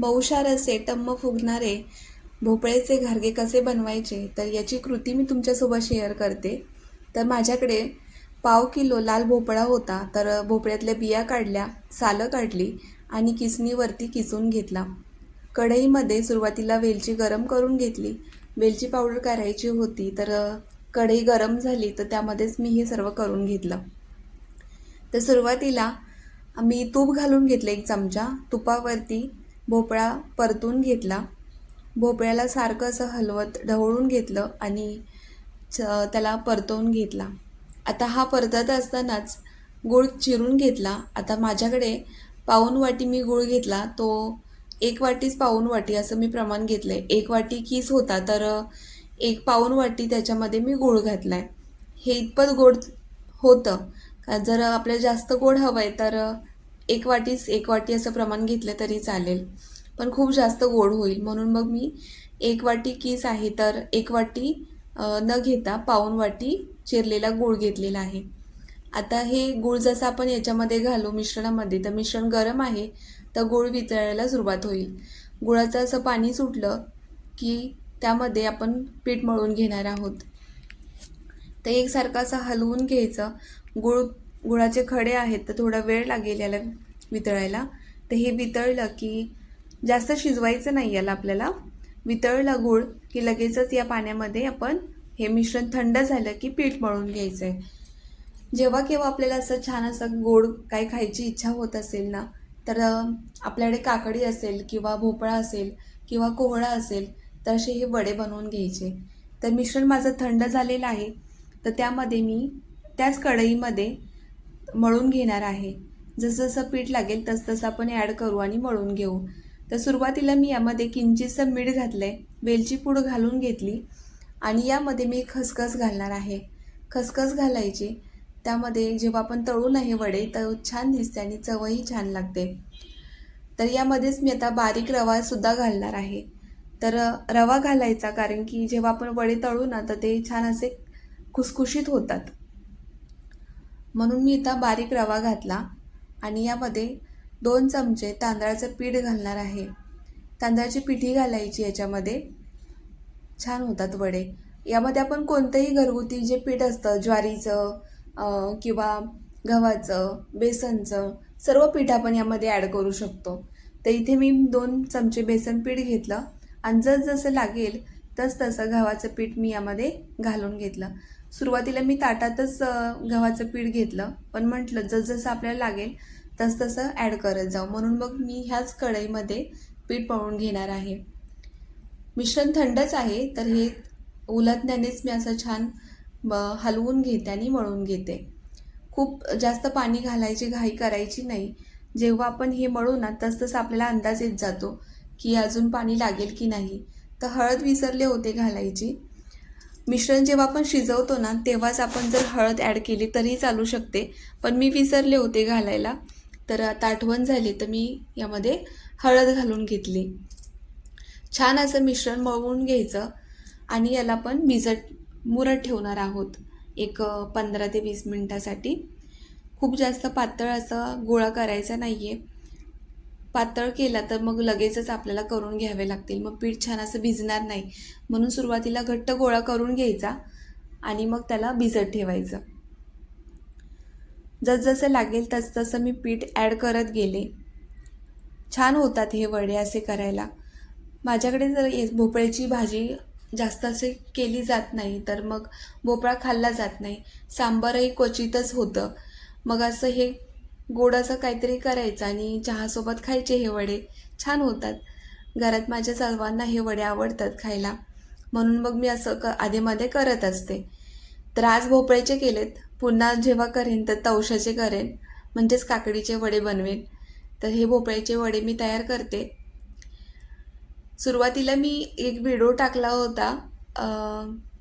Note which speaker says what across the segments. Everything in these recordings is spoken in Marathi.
Speaker 1: बहुशारसे असे टम्म फुगणारे भोपळ्याचे घारगे कसे बनवायचे तर याची कृती मी तुमच्यासोबत शेअर करते. तर माझ्याकडे पाव किलो लाल भोपळा होता तर भोपळ्यातल्या बिया काढल्या सालं काढली आणि किसणीवरती किसून घेतला. कढईमध्ये सुरुवातीला वेलची गरम करून घेतली. वेलची पावडर करायची होती तर कढई गरम झाली तर त्यामध्येच मी हे सर्व करून घेतलं. तर सुरुवातीला मी तूप घालून घेतलं एक चमचा. तुपावरती भोपळा परतून घेतला. भोपळ्याला सारखं असं हलवत ढवळून घेतलं आणि च त्याला परतवून घेतला. आता हा परतत असतानाच गूळ चिरून घेतला. आता माझ्याकडे पाऊण वाटी मी गूळ घेतला. तो एक वाटीच पाऊण वाटी असं मी प्रमाण घेतलं आहे एक वाटी कीस होता तर एक पाऊण वाटी त्याच्यामध्ये मी गूळ घातला आहे हे इतपत गोड होतं. का जर आपल्याला जास्त गोड हवं आहे तर एक वाटीस एक वाटी असं प्रमाण घेतलं तरी चालेल. पण खूप जास्त गोड होईल. म्हणून मग मी एक वाटी किस आहे तर एक वाटी न घेता पाऊन वाटी चिरलेला गूळ घेतलेला आहे. आता हे गूळ जसं आपण याच्यामध्ये घालू मिश्रणामध्ये तर मिश्रण गरम आहे तर गूळ वितळायला सुरुवात होईल. गुळाचं असं पाणी सुटलं की त्यामध्ये आपण पीठ मळून घेणार आहोत. तर एकसारखं असं हलवून घ्यायचं. गुळ गुळाचे खडे आहेत तर थोडा वेळ लागेल याला वितळायला. तर हे वितळलं की जास्त शिजवायचं नाही याला आपल्याला. वितळलं गूळ की लगेचच या पाण्यामध्ये आपण हे मिश्रण थंड झालं की पीठ मळून घ्यायचं आहे जेव्हा केव्हा आपल्याला असं छान असं गोड काही खायची इच्छा होत असेल ना तर आपल्याकडे काकडी असेल किंवा भोपळा असेल किंवा कोहळा असेल तर असे हे वडे बनवून घ्यायचे. तर मिश्रण माझं थंड झालेलं आहे. तर त्यामध्ये मी त्याच कढईमध्ये मळून घेणार आहे. जसजसं पीठ लागेल तसतसं आपण ॲड करू आणि मळून घेऊ. तर सुरुवातीला मी यामध्ये किंचितसं मीठ घातलं आहे वेलची पूड घालून घेतली आणि यामध्ये मी खसखस घालणार आहे. खसखस घालायची. त्यामध्ये जेव्हा आपण तळून आहे वडे तर छान दिसते आणि चवही छान लागते. तर यामध्येच मी आता बारीक रवासुद्धा घालणार आहे. तर रवा घालायचा कारण की जेव्हा आपण वडे तळू ना तर ते छान असे खुसखुशीत होतात. म्हणून मी इथं बारीक रवा घातला आणि यामध्ये दोन चमचे तांदळाचं पीठ घालणार आहे. तांदळाची पिठी घालायची याच्यामध्ये. छान होतात वडे. यामध्ये आपण कोणतंही घरगुती जे पीठ असतं ज्वारीचं किंवा गव्हाचं बेसनचं सर्व पीठ आपण यामध्ये ॲड करू शकतो. तर इथे मी दोन चमचे बेसन पीठ घेतलं आणि जसं लागेल तस तसं गव्हाचं पीठ मी यामध्ये घालून घेतलं. सुरुवातीला मी ताटातच गव्हाचं पीठ घेतलं. पण म्हटलं जसजसं आपल्याला लागेल तसतसं ॲड करत जाऊ. म्हणून मग मी ह्याच कढईमध्ये पीठ पळून घेणार आहे. मिश्रण थंडच आहे तर हे उलटण्यानेच मी असं छान ब हलवून घेते आणि मळून घेते. खूप जास्त पाणी घालायची घाई करायची नाही. जेव्हा आपण हे मळू ना तसतसं आपल्याला अंदाज येत जातो की अजून पाणी लागेल की नाही. तर हळद विसरले होते घालायची. मिश्रण जेव्हा आपण शिजवतो ना तेव्हाच आपण जर हळद ॲड केली तरी चालू शकते. पण मी विसरले होते घालायला. तर आता आठवण झाली तर मी यामध्ये हळद घालून घेतली. छान असं मिश्रण मळवून घ्यायचं आणि याला आपण भिजत मुरत ठेवणार आहोत. एक पंधरा ते वीस मिनटासाठी. खूप जास्त पातळ असा गोळा करायचा नाही आहे पातळ केला तर मग लगेचच आपल्याला करून घ्यावे लागतील. मग पीठ छान असं भिजणार नाही. म्हणून सुरुवातीला घट्ट गोळा करून घ्यायचा आणि मग त्याला भिजत ठेवायचं. जसजसं लागेल तसतसं मी पीठ ॲड करत गेले. छान होतात हे वडे असे करायला. माझ्याकडे जर ये भोपळ्याची भाजी जास्त असे केली जात नाही तर मग भोपळा खाल्ला जात नाही. सांबारही क्वचितच होतं. मग असं हे गोड असं काहीतरी करायचं आणि चहासोबत खायचे हे वडे. छान होतात. घरात माझ्या सर्वांना हे वडे आवडतात खायला. म्हणून मग मी असं क आधेमध्ये करत असते. तर आज भोपळ्याचे केलेत. पुन्हा जेव्हा करेन तर तवशाचे करेन. म्हणजेच काकडीचे वडे बनवेन. तर हे भोपळ्याचे वडे मी तयार करते. सुरुवातीला मी एक व्हिडिओ टाकला होता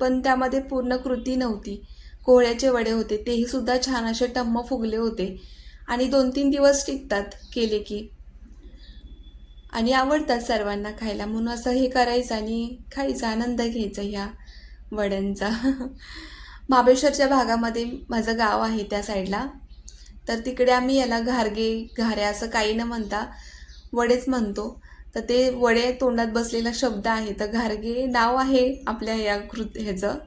Speaker 1: पण त्यामध्ये पूर्ण कृती नव्हती. कोहळ्याचे वडे होते. तेही सुद्धा छान असे टम्म फुगले होते. आणि दोन तीन दिवस टिकतात केले की. आणि आवडतात सर्वांना खायला. म्हणून असं हे करायचं आणि खायचा. आनंद घ्यायचा ह्या वड्यांचा. महाबळेश्वरच्या भागामध्ये माझं गाव आहे त्या साईडला. तर तिकडे आम्ही याला घारगे घाऱ्या असं काही न म्हणता वडेच म्हणतो. तर ते वडे तोंडात बसलेला शब्द आहे. तर घारगे नाव आहे आपल्या या कृत ह्याचं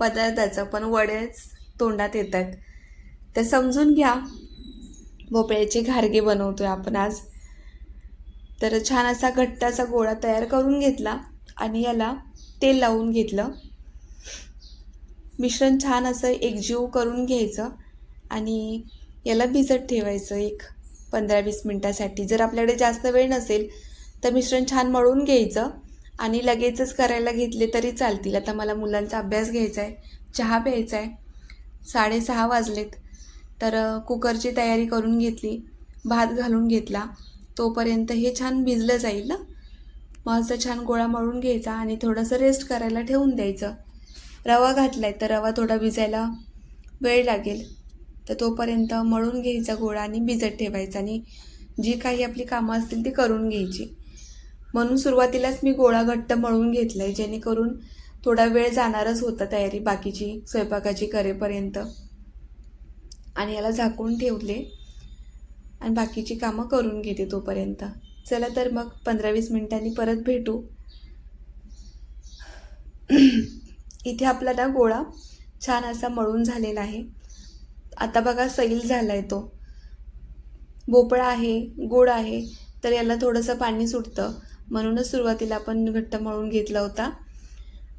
Speaker 1: पदार्थाचं. पण वडेच तोंडात येत आहेत तर समजून घ्या. भोपळ्याचे घारगे बनवतोय आपण आज. तर छान असा घट्टाचा असा गोळा तयार करून घेतला आणि याला तेल लावून घेतलं. मिश्रण छान असं एकजीव करून घ्यायचं आणि याला भिजत ठेवायचं एक पंधरा वीस मिनटासाठी. जर आपल्याकडे जास्त वेळ नसेल तर मिश्रण छान मळून घ्यायचं आणि लगेचच करायला घेतले तरी चालतील. आता मला मुलांचा अभ्यास घ्यायचा आहे चहा प्यायचा आहे. साडेसहा वाजलेत. तर कुकरची तयारी करून घेतली भात घालून घेतला. तोपर्यंत हे छान भिजलं जाईल ना? मग असं छान गोळा मळून घ्यायचा आणि थोडंसं रेस्ट करायला ठेवून द्यायचं. रवा घातला आहे तर रवा थोडा भिजायला वेळ लागेल. तर तोपर्यंत मळून घ्यायचा गोळा आणि भिजत ठेवायचा आणि जी काही आपली कामं असतील ती करून घ्यायची. म्हणून सुरुवातीलाच मी गोळा घट्ट मळून घेतला आहे जेणेकरून थोडा वेळ जाणारच होता तयारी बाकीची स्वयंपाकाची करेपर्यंत. आणि याला झाकून ठेवले. आणि बाकीची कामं करून घेते तोपर्यंत. चला तर मग पंधरा वीस मिनिटांनी परत भेटू. इथे आपला ना गोळा छान असा मळून झालेला आहे. आता बघा सैल झाला आहे तो. भोपळा आहे गोड आहे तर याला थोडंसं पाणी सुटतं. म्हणूनच सुरुवातीला आपण घट्ट मळून घेतला होता.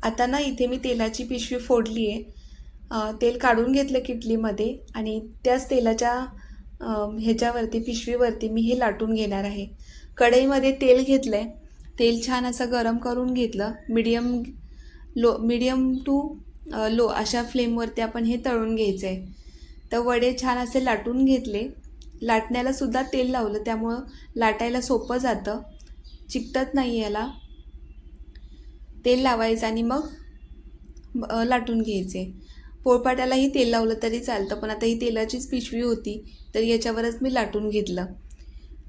Speaker 1: आता ना इथे मी तेलाची पिशवी फोडली आहे तेल काढून घेतलं किटलीमध्ये आणि त्याच तेलाच्या ह्याच्यावरती पिशवीवरती मी हे लाटून घेणार आहे. कढईमध्ये तेल घेतलं आहे तेल छान असं गरम करून घेतलं. Medium low medium to low अशा फ्लेमवरती आपण हे तळून घ्यायचं आहे तर वडे छान असे लाटून घेतले. लाटण्याला सुद्धा तेल लावलं. त्यामुळं लाटायला सोपं जातं. चिकटत नाही याला. तेल लावायचं आणि मग लाटून घ्यायचे पोळपाट्यालाही तेल लावलं तरी चालतं पण आता ही तेलाचीच पिशवी होती तर याच्यावरच मी लाटून घेतलं.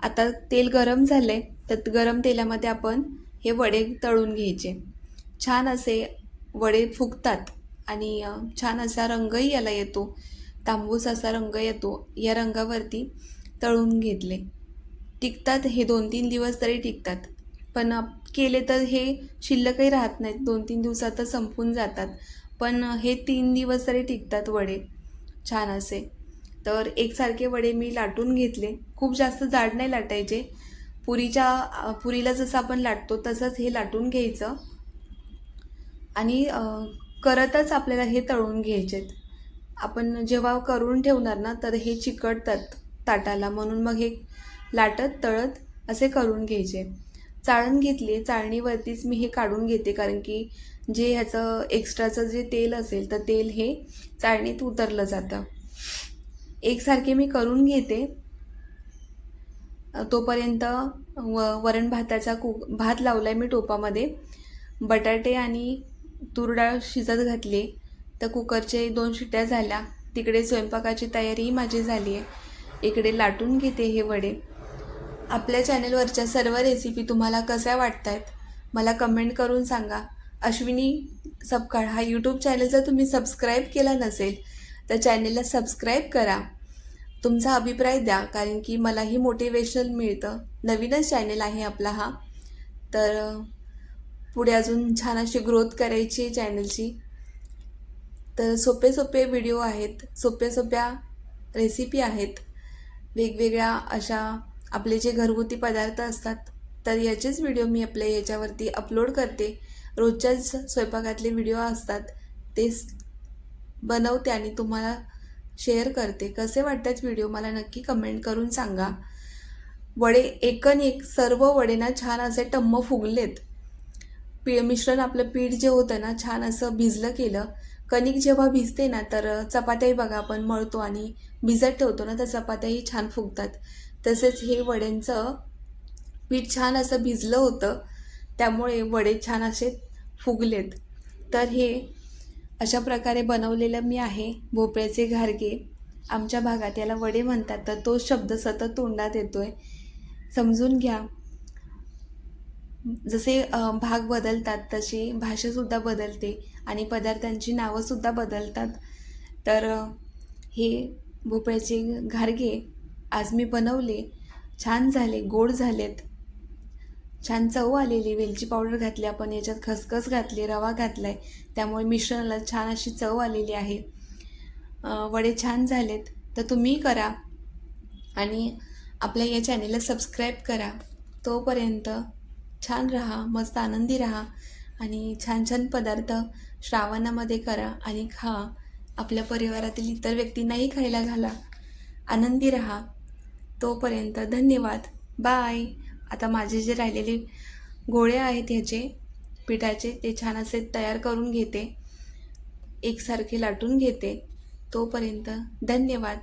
Speaker 1: आता तेल गरम झालं आहे तर गरम तेलामध्ये आपण हे वडे तळून घ्यायचे. छान असे वडे फुगतात आणि छान असा रंगही याला येतो तांबूस असा रंग येतो या रंगावरती तळून घेतले. टिकतात हे दोन तीन दिवस तरी टिकतात पण केले तर हे शिल्लकही राहत नाहीत दोन तीन दिवसातच संपून जातात. पण हे तीन दिवस तरी टिकतात वडे छान असे. तर एकसारखे वडे मी लाटून घेतले. खूप जास्त जाड नाही लाटायचे. पुरीच्या पुरीला जसं आपण लाटतो तसंच हे लाटून घ्यायचं. आणि करतच आपल्याला हे तळून घ्यायचेत. आपण जेव्हा करून ठेवणार ना तर हे चिकटतात ताटाला. म्हणून मग हे लाटत तळत असे करून घ्यायचे. चाळण घेतली. चाळणीवरतीच मी हे काढून घेते. कारण की जे ह्याचं एक्स्ट्राचं जे तेल असेल तर तेल हे चाळणीत उतरलं जातं. एकसारखे मी करून घेते. तोपर्यंत व वरण भाताचा कुक भात लावला आहे मी टोपामध्ये. बटाटे आणि तूर डाळ शिजत घातली. तर कुकरचे दोन शिट्ट्या झाल्या. तिकडे स्वयंपाकाची तयारीही माझी झाली आहे. इकडे लाटून घेते हे वडे. आपल्या चॅनलवरच्या सर्व रेसिपी तुम्हाला कशा वाटत आहेत मला कमेंट करून सांगा. अश्विनी सपकाळ हा यूट्यूब चॅनल जर तुम्ही सबस्क्राईब केला नसेल तर चॅनलला सबस्क्राईब करा. तुमचा अभिप्राय द्या कारण की मलाही मोटिवेशन मिळतं. नवीनच चॅनल आहे आपला हा. तर पुढे अजून छान अशी ग्रोथ करायची आहे चॅनलची तर सोपे सोपे व्हिडिओ आहेत सोप्या सोप्या रेसिपी आहेत. वेगवेगळ्या अशा आपले जे घरगुती पदार्थ असतात तर याचेच व्हिडिओ मी आपल्या याच्यावरती अपलोड करते. रोजच्याच स्वयंपाकातले व्हिडिओ असतात ते बनवते आणि तुम्हाला शेअर करते. कसे वाटतात व्हिडिओ मला नक्की कमेंट करून सांगा. वडे एकन एक सर्व वडे ना छान असे टम्म फुगलेत. पी मिश्रण आपलं पीठ जे होतं ना छान असं भिजलं केलं. कणिक जेव्हा भिजते ना तर चपात्याही बघा आपण मळतो आणि भिजत ठेवतो ना तर चपात्याही छान फुगतात. तसेच हे वड्यांचं पीठ छान असं भिजलं होतं. त्यामुळे वडे छान असे फुगलेत. तर हे अशा प्रकारे बनवलेलं मी आहे भोपळ्याचे घारगे. आमच्या भागात याला वडे म्हणतात तर तो शब्द सतत तोंडात येतो आहे समजून घ्या. जसे भाग बदलतात तशी भाषासुद्धा बदलते आणि पदार्थांची नावंसुद्धा बदलतात. तर हे भोपळ्याचे घारगे आज मी बनवले. छान झाले गोड झालेत. छान चव आलेली वेलची पावडर घातली आपण याच्यात खसखस घातली रवा घातला आहे त्यामुळे मिश्रणाला छान अशी चव आलेली आहे. वडे छान झालेत तर तुम्ही करा. आणि आपल्या या चॅनेलला सबस्क्राईब करा. तोपर्यंत छान राहा मस्त आनंदी राहा. आणि छान छान पदार्थ श्रावणामध्ये करा आणि खा. आपल्या परिवारातील इतर व्यक्तींनाही खायला घाला. आनंदी राहा. तोपर्यंत धन्यवाद. बाय. आता माझे जे राहिलेले गोळे आहेत ह्याचे पिठाचे ते छान असे तयार करून घेते. एकसारखे लाटून घेते. तोपर्यंत धन्यवाद.